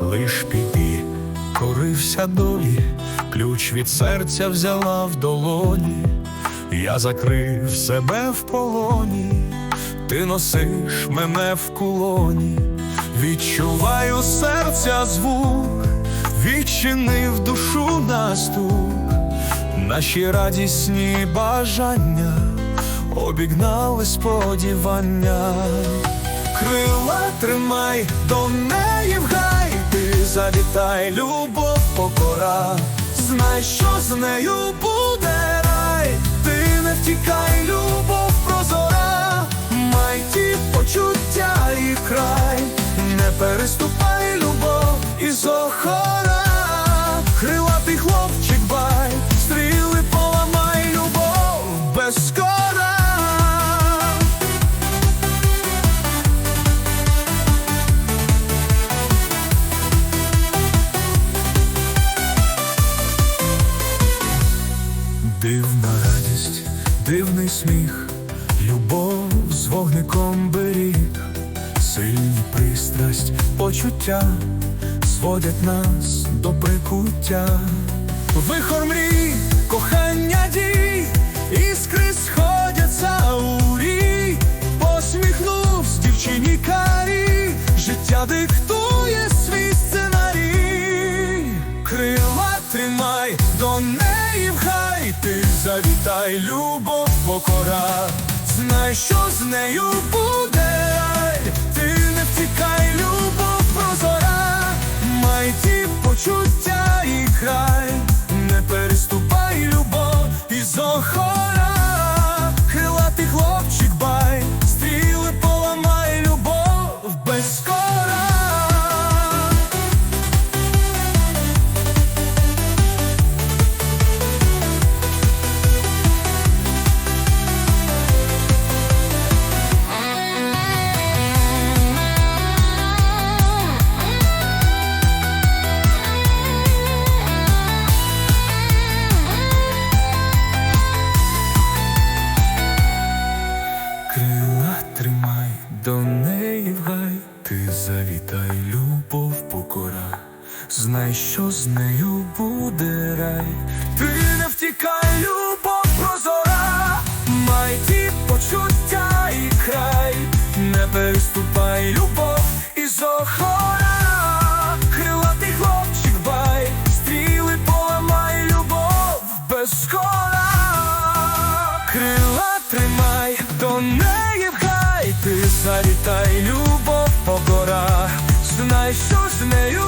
лиш піди, корився долі, ключ від серця взяла в долоні, я закрив себе в полоні, ти носиш мене в кулоні, відчуваю серця звук, відчинив душу наступ, наші радісні бажання обігнали сподівання. Крила тримай, до неї вгай, ти завітай, любов покора, знай, що з нею буде рай, ти не втікай, любов прозора, май ті почуття і край, не переступай, любов і зохора, Дивна радість, дивний сміх, любов з вогником беріг, сильні пристрасть, почуття зводять нас до прикуття. Вихор мрій, кохання дій, іскри сходяться у рій, посміхнувсь дівчині карі, життя диктує тримай, до неї хай ти завітай, любов покора, знай, що з нею завітай, любов покора, знай, що з нею буде рай, ти не втікай, любов прозора, май ті почуття і край, не переступай, любов і зохора, крилатий хлопчик бай, стріли поламай, любов без скора. Крила тримай, до неї вгай, ти завітай, любов покора, знай, що з нею